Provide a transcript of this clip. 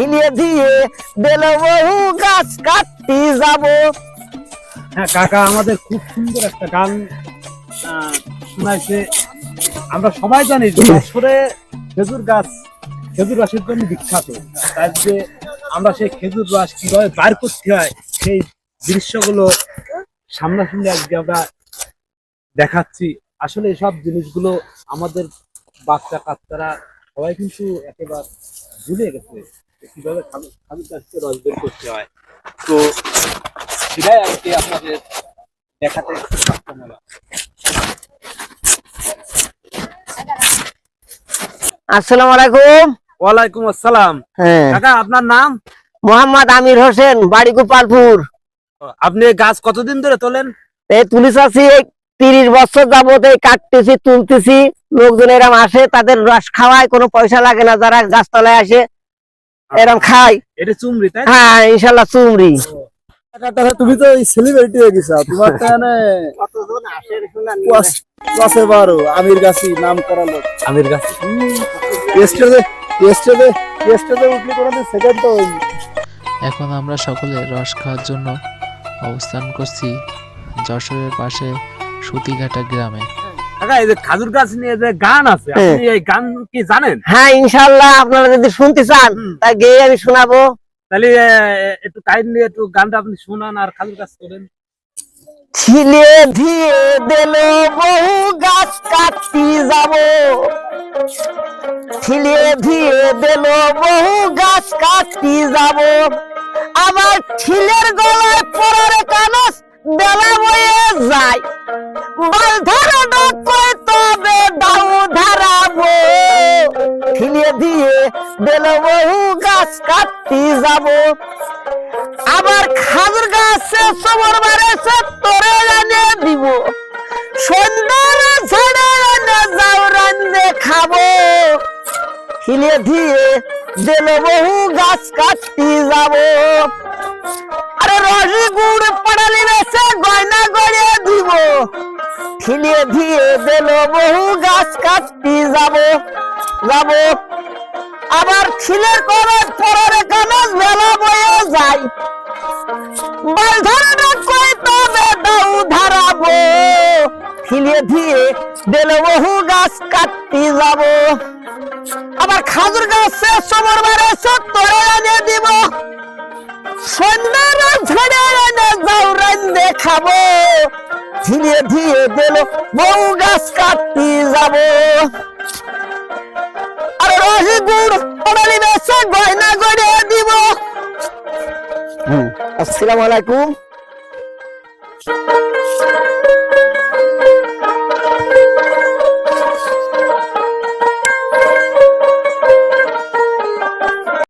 ছিলিয়ে দিয়ে দিল বহু গাছ কাটতে যাব। হ্যাঁ কাকা, আমাদের খুব সুন্দর একটা গান শোনাইছে। আমরা সবাই জানি যশোরে খেজুর গাছ, খেজুর রসের জন্য বিখ্যাত। তাই যে আমরা সেই খেজুর রস কীভাবে বার করতে হয়, সেই দৃশ্যগুলো সামনাসামনি আজকে আমরা দেখাচ্ছি। আসলে এসব জিনিসগুলো আমাদের বাচ্চা কাচ্চারা সবাই কিন্তু একেবারে ভুলে গেছে। কীভাবে খাজুর খাজুর গাছ থেকে রস বের করতে হয়? তো সেটাই আজকে আপনাদের দেখাতে সক্ষম হলাম আসসালামু আলাইকুম। ওয়ালাইকুম আসসালাম। হ্যাঁ। কাকা আপনার নাম? মোহাম্মদ আমির হোসেন বাড়ি গোপালপুর। আপনি গাছ কতদিন ধরে তোলেন? এই তুলিস আছি তিরিশ বছর যাবত এই কাটতেছি তুলতেছি। লোকজন এরম আসে তাদের রস খাওয়ায় কোনো পয়সা লাগে না যারা গাছতলায় আসে এরম খায় এটা চুমরি তাই হ্যাঁ ইনশাল্লাহ চুমরি তুমি তো সেলিব্রিটি হয়ে গেছো। তোমার তো মানে ক্লাসে বারো আমির গাছি নাম করা লোক। আমির গাছ। স্টেজে স্টেজে স্টেজে উঠলে কোনো সেকেন্ড তো এখন আমরা সকলে রস খাওয়ার জন্য অবস্থান করছি যশোরের পাশে সুতিঘাটা গ্রামে। এই যে খাজুর গাছ নিয়ে যে গান আছে আপনি এই গান কি জানেন? হ্যাঁ ইনশাল্লাহ আপনারা যদি শুনতে চান তা গিয়ে আমি শোনাবো। তাহলে আহ, একটু কাইন্ডলি একটু গানটা আপনি শোনান আর খাজুর গাছ করেন। ছিলে দিয়ে দিল বহু গাছ কাটতে যাব। ছিলে দিয়ে দিল বহু গাছ কাটতে যাব। আবার ঠিলের গলায় পরার কানস দিয়ে দিল বহু গাছ কাটতে যাব। আবার খাজুর গাছে সবর বাড়েছে তোরে এনে দিব। সুন্দর ছেড়ে এনে যাও, রান্নে খাব। হিলে দিয়ে দিল বহু গাছ কাটতে যাব। আরে রসি গুড় পড়ালি বেছে গয়না গড়িয়ে দিব। হিলে দিয়ে দিল বহু গাছ কাটতে যাব। যাব। আবার খিলের করে পরের কানে মেলা বয়ে যায় বাল ধরে কই তবে দাউ ধারাবো। ফিলে দিয়ে দিল বহু গাছ কাটতে যাব। আবার খাজুর গাছে সমর বাড়েছে তোরে দিব। সন্ধ্যার ঝড়ে এনে যাও রান্দে খাব। ধীরে দিল বহু গাছ কাটতে যাব। গুড় পড়ালি বেছে গয়না গড়িয়ে দিব। আসসালামু আলাইকুম।